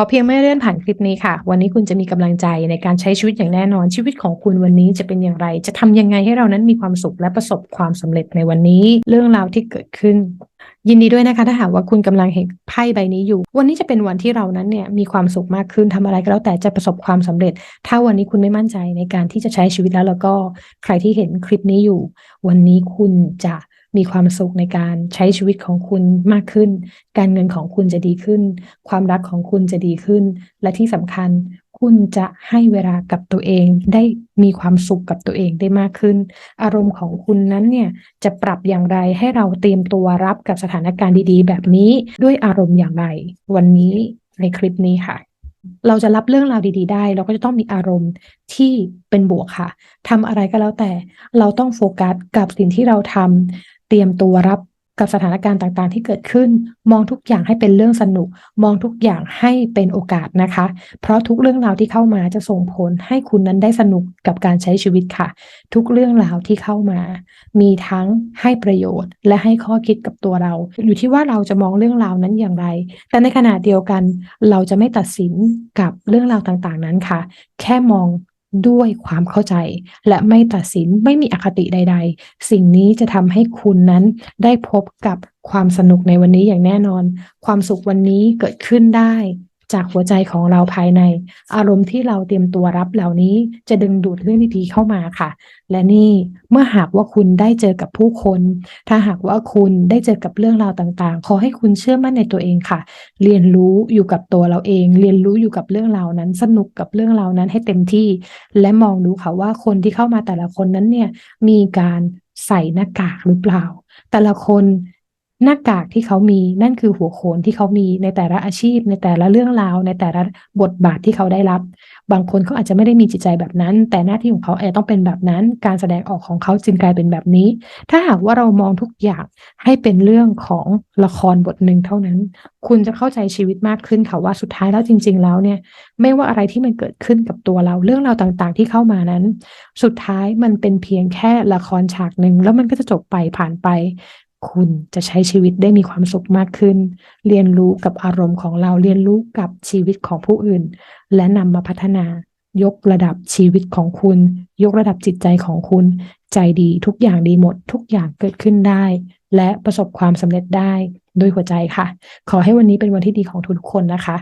ขอเพียงไม่เลื่อนผ่านคลิปนี้ค่ะ วันนี้คุณจะมีกำลังใจในการใช้ชีวิตอย่างแน่นอน ชีวิตของคุณวันนี้จะเป็นอย่างไร จะทำยังไงให้เรานั้นมีความสุขและประสบความสำเร็จในวันนี้ เรื่องราวที่เกิดขึ้น ยินดีด้วยนะคะ ถ้าหากว่าคุณกำลังเห็นไพ่ใบนี้อยู่ วันนี้จะเป็นวันที่เรานั้นเนี่ยมีความสุขมากขึ้นทำอะไรก็แล้วแต่จะประสบความสำเร็จ ถ้าวันนี้คุณไม่มั่นใจในการที่จะใช้ชีวิตแล้วแล้วก็ใครที่เห็นคลิปนี้อยู่ วันนี้คุณจะ มีความสุขในการใช้ชีวิตของคุณมากขึ้น การเงินของคุณจะดีขึ้น ความรักของคุณจะดีขึ้น และที่สำคัญคุณจะให้เวลากับตัวเองได้มีความสุขกับตัวเองได้มากขึ้น อารมณ์ของคุณนั้นเนี่ยจะปรับอย่างไรให้เราเตรียมตัวรับกับสถานการณ์ดีๆ แบบนี้ด้วยอารมณ์อย่างไร วันนี้ในคลิปนี้ค่ะ เราจะรับเรื่องราวดี ๆ ได้ เราก็จะต้องมีอารมณ์ที่เป็นบวกค่ะทำอะไรก็แล้วแต่เราต้องโฟกัสกับสิ่งที่เราทำ เตรียมตัวรับกับสถานการณ์ต่างๆ ที่เกิดขึ้น มองทุกอย่างให้เป็นเรื่องสนุก มองทุกอย่างให้เป็นโอกาสนะคะ เพราะทุกเรื่องราวที่เข้ามาจะส่งผลให้คุณนั้นได้สนุกกับการใช้ชีวิตค่ะ ทุกเรื่องราวที่เข้ามา มีทั้งให้ประโยชน์ และให้ข้อคิดกับตัวเรา อยู่ที่ว่าเราจะมองเรื่องราวนั้นอย่างไร แต่ในขณะเดียวกัน เราจะไม่ตัดสินกับเรื่องราวต่างๆ นั้นค่ะ แค่มอง ด้วยความเข้าใจ และไม่ตัดสินไม่มีอคติใด ๆ สิ่งนี้จะทำให้คุณนั้นได้พบกับความสนุกในวันนี้อย่างแน่นอน ความสุขวันนี้เกิดขึ้นได้ จากหัวใจของเราภายใน อารมณ์ที่เราเตรียมตัวรับเหล่านี้จะดึงดูดเรื่องดีๆเข้ามาค่ะ และนี่เมื่อหากว่าคุณได้เจอกับผู้คน ถ้าหากว่าคุณได้เจอกับเรื่องราวต่างๆ ขอให้คุณเชื่อมั่นในตัวเองค่ะ เรียนรู้อยู่กับตัวเราเอง เรียนรู้อยู่กับเรื่องราวนั้น สนุกกับเรื่องราวนั้นให้เต็มที่ และมองดูค่ะว่าคนที่เข้ามาแต่ละคนนั้นเนี่ยมีการใส่หน้ากากหรือเปล่า แต่ละคน หน้ากากที่เขามีนั่นคือหัวโขนที่เขามีในแต่ละอาชีพ ในแต่ละเรื่องราว ในแต่ละบทบาทที่เขาได้รับ บางคนเขาอาจจะไม่ได้มีจิตใจแบบนั้น แต่หน้าที่ของเขาอาจจะต้องเป็นแบบนั้น การแสดงออกของเขาจึงกลายเป็นแบบนี้ ถ้าหากว่าเรามองทุกอย่างให้เป็นเรื่องของละครบทหนึ่งเท่านั้น คุณจะเข้าใจชีวิตมากขึ้นค่ะว่าสุดท้ายแล้วจริง ๆ แล้วเนี่ย ไม่ว่าอะไรที่มันเกิดขึ้นกับตัวเราเรื่องราวต่างๆ ที่เข้ามานั้น สุดท้ายมันเป็นเพียงแค่ละครฉากหนึ่งแล้วมันก็จะจบไปผ่านไป คุณจะใช้ชีวิตได้มีความสุขมากขึ้น เรียนรู้กับอารมณ์ของเราเรียนรู้กับชีวิตของผู้อื่น และนำมาพัฒนายกระดับชีวิตของคุณ ยกระดับจิตใจของคุณ ใจดีทุกอย่างดีหมด ทุกอย่างเกิดขึ้นได้ และประสบความสำเร็จได้ด้วยหัวใจค่ะ ขอให้วันนี้เป็นวันที่ดีของทุกคนนะคะ